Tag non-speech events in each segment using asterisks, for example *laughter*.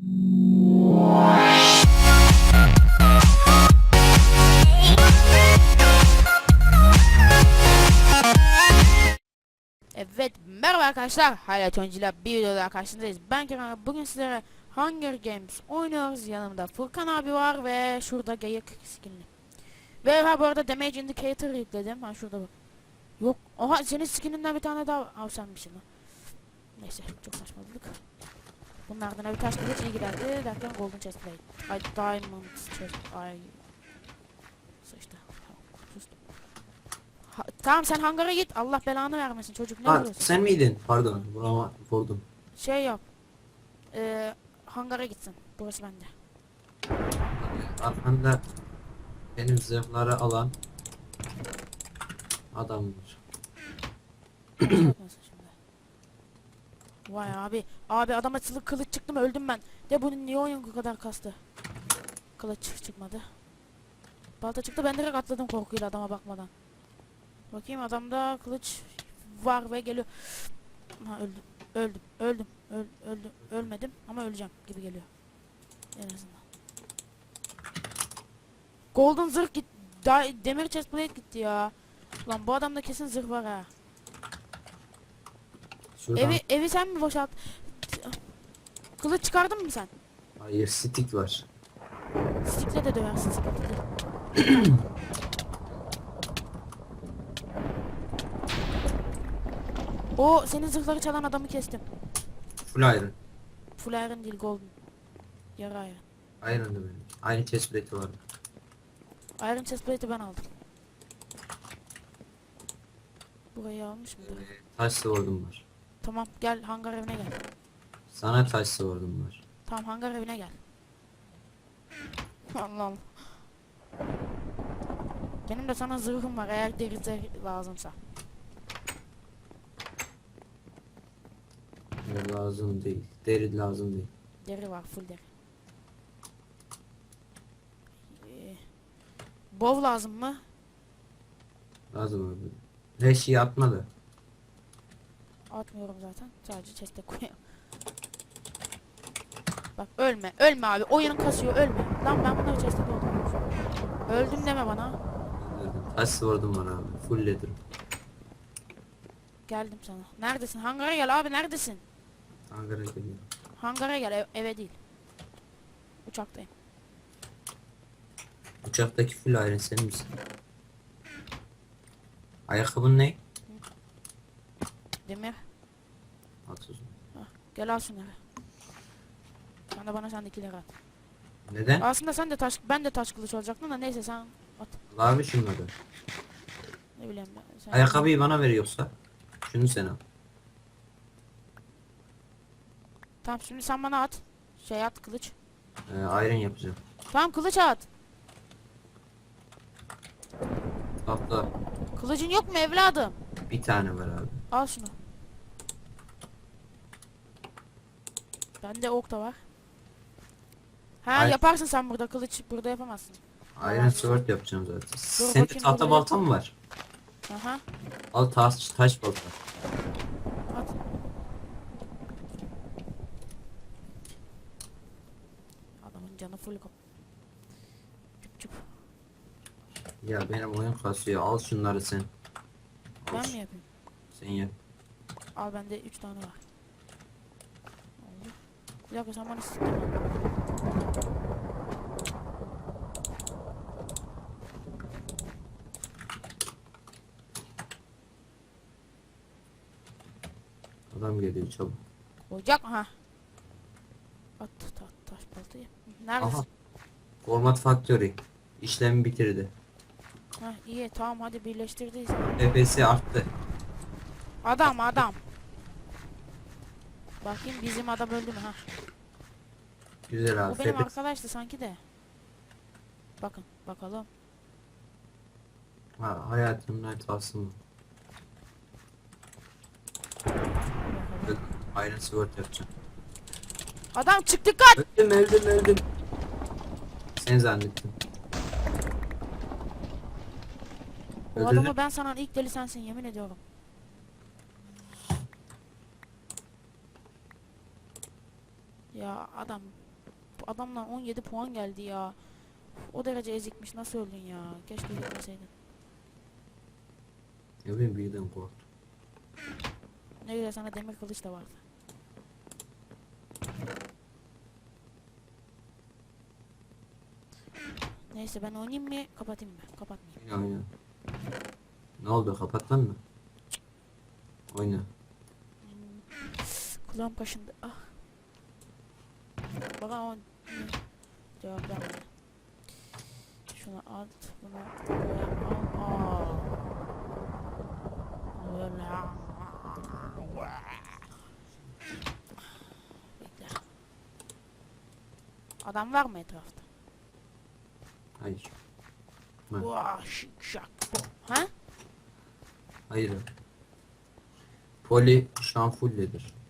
Evet merhaba arkadaşlar. Hayat Oyuncu'yla bir videoda karşınızdayız. Ben Kerem bugün sizlere Hunger Games oynuyoruz. Yanımda Furkan abi var ve şurada geyik skinli. Ve ha bu arada damage indicator yükledim. Ha şurada bak. Yok. Oha senin skininden bir tane daha Aa senmişsin lan Neyse çok saçmaladık Bunlardan bir taş kılıç iyi giderdi derken golden chest plate Ay diamond chest ay Sıçtı sustum. Ha, tamam sen hangara git Allah belanı vermesin çocuk ne Ha, vuruyorsun sen miydin? Pardon. Burama vurdum. Şey yap. Ee, hangara gitsin. Burası bende. Arkanda benim zırhları alan adam var. Nasıl şimdi? Vay abi. Abi adam açılı kılıç çıktı mı öldüm ben. De bunun niye oyun bu kadar kastı? Kılıç çıkmadı. Balta çıktı ben direkt atladım korkuyla adama bakmadan. Bakayım adamda kılıç var ve geliyor. Ha öldüm. Öldüm. Öldüm. Öl, öldüm. Ölmedim ama öleceğim gibi geliyor. En azından. Golden zırh git. Demir chestplate gitti ya. Lan bu adamda kesin zırh var ha. Şuradan Evi evi sen mi boşalt? Kılıç çıkardın mı sen? hayır stick var. Stickle de döversin. O senin zırhları çalan adamı kestim. Full iron. Full iron değil golden. Yarı iron. Iron da benim. Aynı chest plate var. Iron chestplate'i ben aldım. Burayı almış mıdır? Ee, taş sword'um var. Tamam gel hangar evine gel. Sana taş sword'um var. Tamam hangar evine gel. Allah Allah. Benim de sana zırhım var eğer deri zırh lazımsa. Lazım değil. Deri lazım değil. Deri var full deri. Ee, bov lazım mı? Lazım abi. Her şeyi atma da. Atmıyorum zaten. Sadece chest'e koyuyorum. Bak ölme. Ölme abi. Oyun kasıyor. Ölme. Lan ben bunları chest'e doldurmuşum. Öldüm deme bana. Taş sword'um var abi. Full leather. Geldim sana. Neredesin? Hangara gel abi. Neredesin? Ankara geliyor. Hangara gel. ev- eve değil. Uçaktayım. Uçaktaki full iron senin misin? Ayakkabın ne? Demir. O zaman. Gel al şunları. Sen de bana sendekileri at. Neden? Aslında sen de taş, ben de taş kılıç olacaktın da neyse sen at. Al abi şunları. Ne bileyim ben. Sen Ayakkabıyı bana veriyorsa şunu sen al. Tamam şimdi sen bana at. Şey at kılıç. Ee, iron yapacağım. Tamam kılıç at. Hatta Kılıcın yok mu evladım? bir tane var abi. Al şunu. Bende ok da var. Ha Ay- yaparsın sen burada kılıç burada yapamazsın. Iron sword yapacağım zaten. Senin bakayım tahta burada balta mı var? Aha Al taş, taş balta. at. Adamın canı full kop. Çup çup. Ya benim oyun kasıyor. Al şunları sen. Al Ben mi yapayım? Sen yap. Al bende 3 tane var. Bir dakika sen bana mı? Adam geliyor çabuk. Ocak ha. At ta, taş baltayı. Neredesin? Aha. Format Factory. İşlemi bitirdi. Ha iyi tamam hadi birleştirdiyiz. FPS arttı. Adam adam. Bakayım bizim adam öldü mü ha? Güzel abi. O benim arkadaştı sanki de. Bakın bakalım. ha, hayatımın hatası mı? Iron sword yapacağım. Adam çık dikkat. Öldüm öldüm öldüm. Sen zannettim. O Öldürdüm. adamı ben sanan ilk deli sensin yemin ediyorum. Ya adam adamdan 17 puan geldi ya. O derece ezikmiş nasıl öldün ya? Keşke gitmeseydin. Ne bileyim birden korktum. Ne güzel sana demir kılıç da vardı. Neyse ben oynayayım mı kapatayım mı? Kapatmayayım. Oyna oyna. Ne oldu kapatman mı? Oyna. Hmm. Kulağım kaşındı. Ah. Bana o cevap vermedi. Şunu at, bunu buraya al. Bekle. Adam var mı etrafta? Hayır. Vah şık şak. Ha? Hayır. Poli şu an fullledir. Puan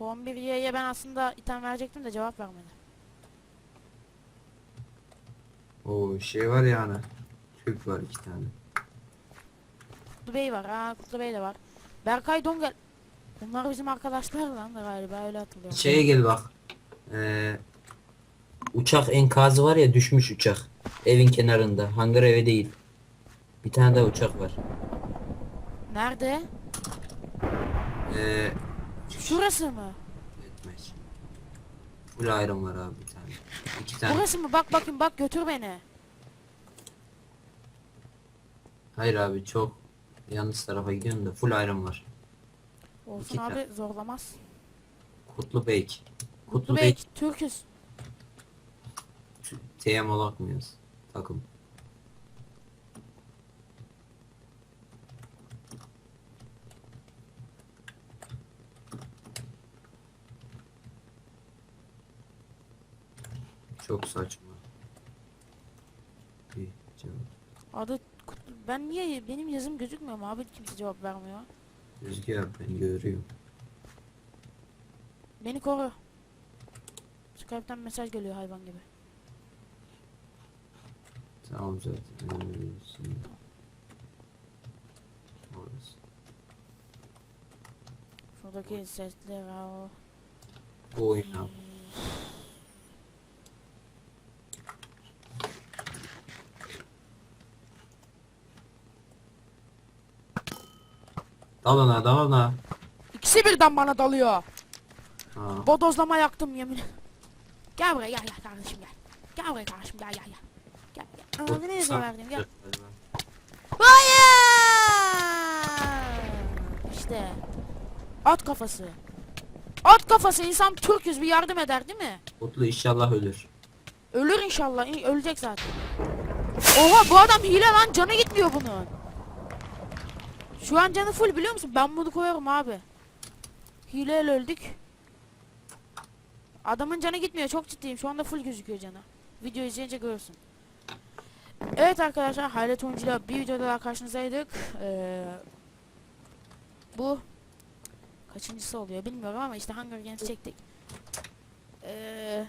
1 Y'ye ben aslında item verecektim de cevap vermedi. O şey var yani. Türk var iki tane. Kutlu Bey var. Ha Kutlu Bey de var. Berkay Dongel. Bunlar bizim arkadaşlar lan da galiba öyle hatırlıyorum. Şeye gel bak. Ee, uçak enkazı var ya düşmüş uçak. Evin kenarında. Hangar evi değil. Bir tane daha uçak var. Nerede? Ee, Şurası mı? etmez. Full iron var abi bir tane. İki tane. Burası mı? Bak bakayım bak götür beni. Hayır abi çok yanlış tarafa gidiyorsun da full iron var. Olsun İki abi tane. zorlamaz. Kutlu Beyk. Kutlu Kutlu Bey Beyk Türküz. TM olarak mıyız? Takım. Çok saçma. Bir cevap. Adı Kutlu. Ben niye benim yazım gözükmüyor mu abi kimse cevap vermiyor. Rüzgar ben görüyorum. Beni koru. Skype'ten mesaj geliyor hayvan gibi. Tamam zaten. Öylesin. Orası. Şuradaki sesler al. Bu oyun abi. Dalana dalana. İkisi birden bana dalıyor. Ha. Bodozlama yaktım yemin. Gel buraya gel gel kardeşim gel. Gel buraya kardeşim gel gel gel. Gel gel. Ağzını yüzüne verdim gel. Hayır. İşte. At kafası. At kafası insan Türküz bir yardım eder değil mi? Mutlu inşallah ölür. Ölür inşallah. Ölecek zaten. Oha bu adam hile lan canı gitmiyor bunun. Şu an canı full biliyor musun? Ben bunu koyarım abi. Hileyle öldük. Adamın canı gitmiyor çok ciddiyim. Şu anda full gözüküyor canı. Video izleyince görürsün. Evet arkadaşlar Hayret Oyuncu'yla bir videoda daha karşınızdaydık. Ee, bu kaçıncısı oluyor bilmiyorum ama işte Hunger Games çektik. Ee,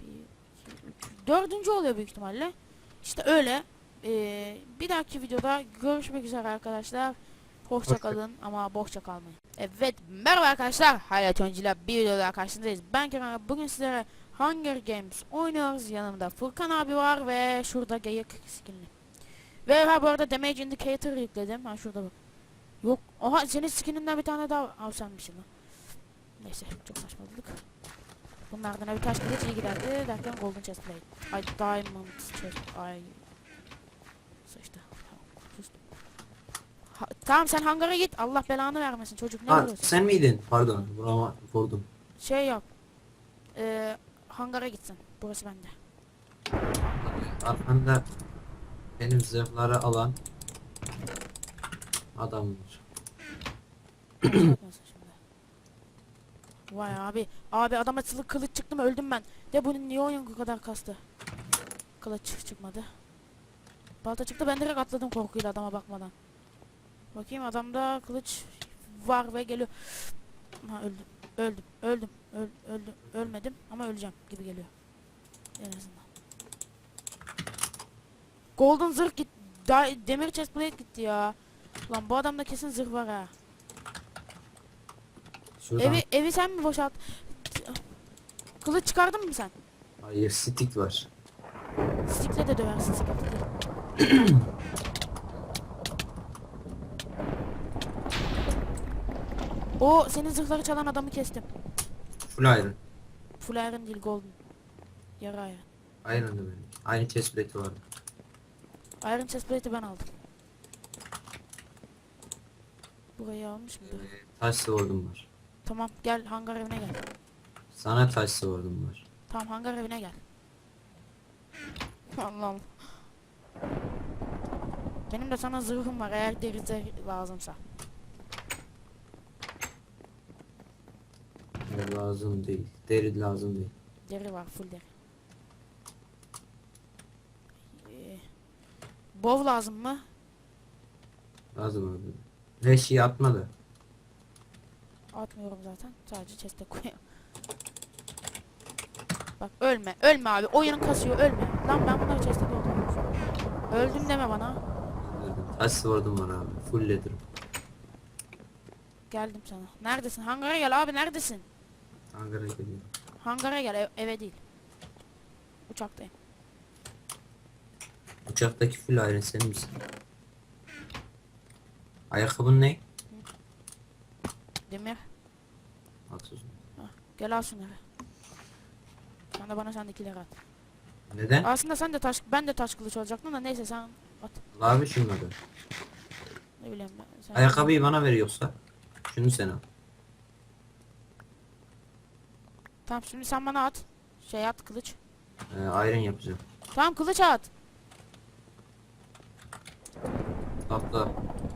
bir, iki, üç, dördüncü oluyor büyük ihtimalle. İşte öyle. Ee, bir dahaki videoda görüşmek üzere arkadaşlar. Hoşça kalın ama boşça kalmayın. Evet merhaba arkadaşlar. Hayat Oyuncu'yla bir videoda daha karşınızdayız. Ben Kerem. Bugün sizlere Hunger Games oynuyoruz. Yanımda Furkan abi var ve şurada geyik skinli. Ve ha bu arada damage indicator yükledim. Ha şurada bak. Yok. Oha senin skininden bir tane daha al senmişsin lan. Neyse çok saçmaladık. Bunlardan bir taş kılıç iyi giderdi derken golden chest plate. Ay diamond chest. Ay. Sıçtı. Tamam, sustum. Ha, tamam sen hangara git. Allah belanı vermesin çocuk ne Ha, vuruyorsun? sen miydin? Pardon. Burama vurdum. Şey yap. Ee, hangara gitsin. Burası bende. Arkanda benim zırhları alan adam var. Yapmasın şimdi. Vay abi. Abi adama çılık kılıç çıktı mı öldüm ben. De bunun niye oyun bu kadar kastı? Kılıç çıkmadı. Balta çıktı ben direkt atladım korkuyla adama bakmadan. Bakayım adamda kılıç var ve geliyor. Ha öldüm. Öldüm. Öldüm. Öl, öldüm. Ölmedim ama öleceğim gibi geliyor. En azından. Golden zırh git. Da demir chestplate gitti ya. Lan bu adamda kesin zırh var ha. Şuradan Evi evi sen mi boşalt? Kılıç çıkardın mı sen? Hayır stick var. Stickle de döversin değil. *clears throat* o senin zırhları çalan adamı kestim. Full iron. Full iron değil golden. Yarı iron. Iron da benim. Aynı chest plate'i var. Iron chestplate'i ben aldım. Burayı almış mıdır? Ee, taş sword'um var. Tamam gel hangar evine gel. Sana taş sword'um var. Tamam hangar evine gel. *laughs* Allah Allah. Benim de sana zırhım var eğer deri lazımsa. Lazım değil. Deri lazım değil. Deri var full deri. Ee, bov lazım mı? Lazım abi. Her şeyi atma da. Atmıyorum zaten. Sadece chest'e koyuyorum. Bak ölme. Ölme abi. Oyun kasıyor. Ölme. Lan ben bunları chest'e dolduruyorum. Öldüm deme bana. Taş sword'um var abi. Full leather'ım. Geldim sana. Neredesin? Hangara gel abi. Neredesin? Ankara'ya geliyorum. Hangara gel. ev- eve değil. Uçaktayım. Uçaktaki full iron senin misin? Ayakkabın ne? Demir. Haksız. Gel al şunları. Sen de bana sendekileri at. Neden? Aslında sen de taş, ben de taş kılıç olacaktın da neyse sen at. Al abi şunları. Ne bileyim ben. Sen Ayakkabıyı bana ver yoksa. Şunu sen al. Tamam şimdi sen bana at. Şey at kılıç. Ee, iron yapacağım. Tamam kılıç at. Hatta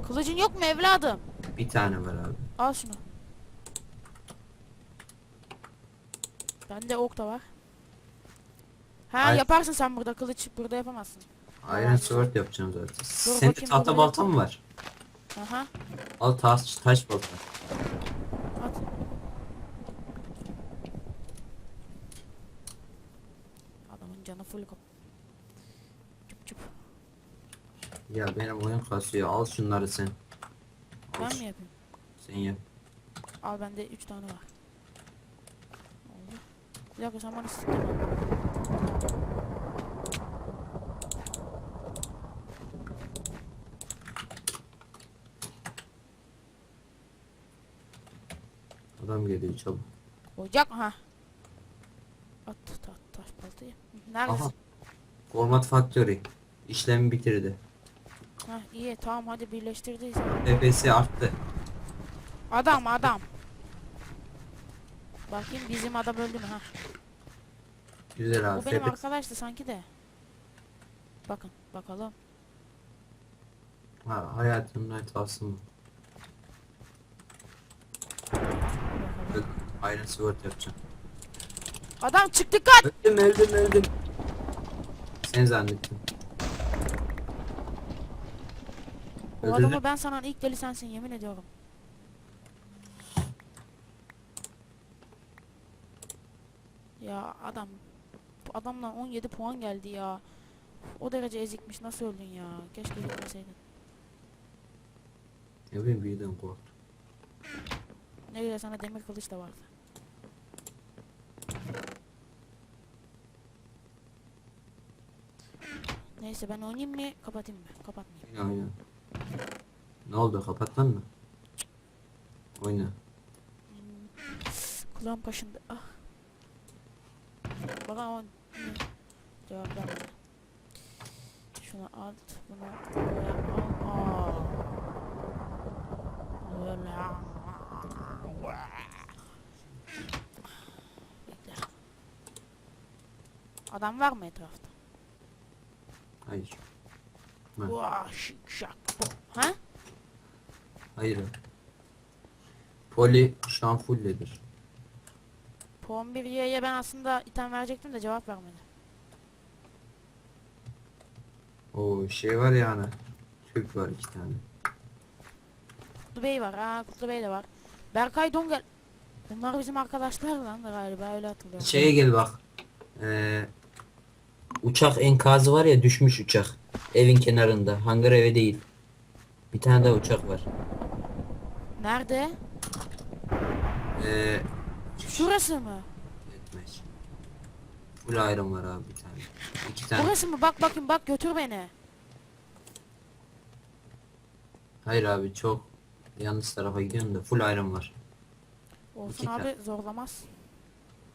Kılıcın yok mu evladım? bir tane var abi. Al şunu. Bende ok da var. Ha Ay- yaparsın sen burada kılıç burada yapamazsın. Iron sword yapacağım zaten. Senin bakayım tahta balta mı var? Aha Al taş, taş balta. at. Adamın canı full kop. Çup çup. Ya benim oyun kasıyor. Al şunları sen. Al Ben mi yapayım? Sen yap. Al bende 3 tane var. Oldu. Bir dakika sen bana sıktın. Adam geliyor çabuk. Ocak ha. At ta, taş baltayı. Neredesin? Aha. Format Factory. İşlemi bitirdi. Ha iyi tamam hadi birleştirdiyiz. FPS arttı. Adam adam. Bakayım bizim adam öldü mü ha? Güzel abi. O benim FPS arkadaştı sanki de. Bakın bakalım. ha, hayatımın hatası mı? bakalım. Iron Sword yapacağım. Adam çık dikkat. Öldüm öldüm öldüm. Sen zannettim. O adamı ben sanan ilk deli sensin yemin ediyorum. Ya adam bu adamdan 17 puan geldi ya. O derece ezikmiş nasıl öldün ya? Keşke gitmeseydin. Ne bileyim birden korktum. Ne güzel sana demir kılıç da vardı. Neyse ben oynayayım mı kapatayım mı? Kapatmayayım. Oyna oyna. Ne oldu kapattın mı? Oyna. Kulağım kaşındı. Ah. Bana o ne? cevap vermedi. Şunu alt, bunu al. Adam var mı etrafta? Hayır. Şık şak bu. Ha? Hayır. Poli şu an fullledir. Puan 1 Y'ye ben aslında item verecektim de cevap vermedi. O şey var ya ana. Türk var iki tane. Kutlu Bey var. Ha Kutlu Bey de var. Berkay Dongel. Bunlar bizim arkadaşlar lan galiba öyle hatırlıyorum. Şeye gel bak. Ee, uçak enkazı var ya düşmüş uçak. Evin kenarında. Hangar evi değil. Bir tane daha uçak var. Nerede? Ee, Şurası mı? etmez. Full iron var abi bir tane. İki tane. Burası mı? Bak bakayım bak götür beni. Hayır abi çok yanlış tarafa gidiyorsun da full iron var. Olsun İki abi zorlamaz.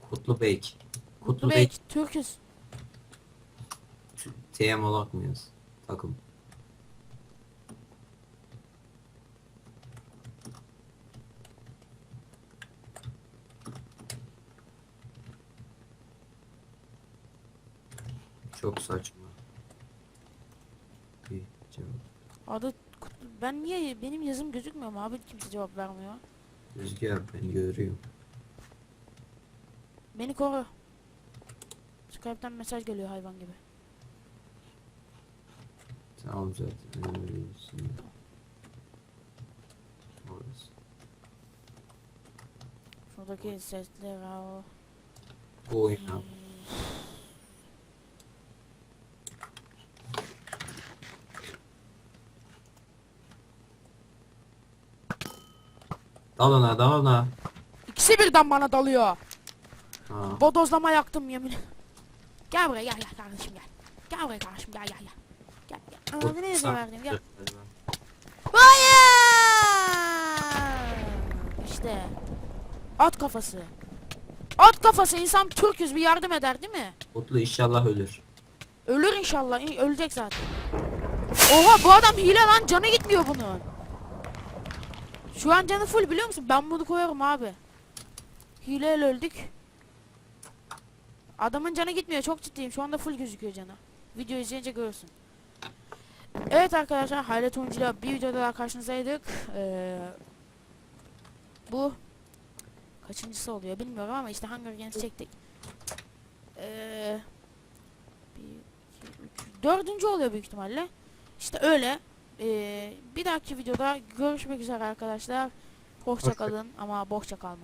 Kutlu Beyk. Kutlu Kutlu Bey Beyk Türküz. TM olarak mı yaz? Takım. Çok saçma. Bir cevap. Adı. Ben niye benim yazım gözükmüyor mu abi kimse cevap vermiyor. Rüzgar ben görüyorum. Beni koru. Skype'ten mesaj geliyor hayvan gibi. Tamam zaten öylesin. Orası. Şuradaki sesler o. Bu oyun abi. Dal ona dal ona. İkisi birden bana dalıyor. Ha. Bodozlama yaktım yemin. Gel buraya gel gel kardeşim gel. Gel buraya kardeşim gel gel gel. Ananı ne sen- verdim. Galiba. Hayır. İşte. At kafası. At kafası insan Türküz bir yardım eder değil mi? Mutlu inşallah ölür. Ölür inşallah. İyi, Ölecek zaten. Oha bu adam hile lan canı gitmiyor bunun. Şu an canı full biliyor musun? Ben bunu koyarım abi. Hileyle öldük. Adamın canı gitmiyor çok ciddiyim. Şu anda full gözüküyor canı. Video izleyince görürsün. Evet arkadaşlar Hayret Oyuncu'yla bir videoda daha karşınızdaydık. Ee, bu kaçıncısı oluyor bilmiyorum ama işte Hunger Games çektik. Ee, bir, iki, üç, dördüncü oluyor büyük ihtimalle. İşte öyle. Ee, bir dahaki videoda görüşmek üzere arkadaşlar. Hoşça kalın ama boşça kalmayın.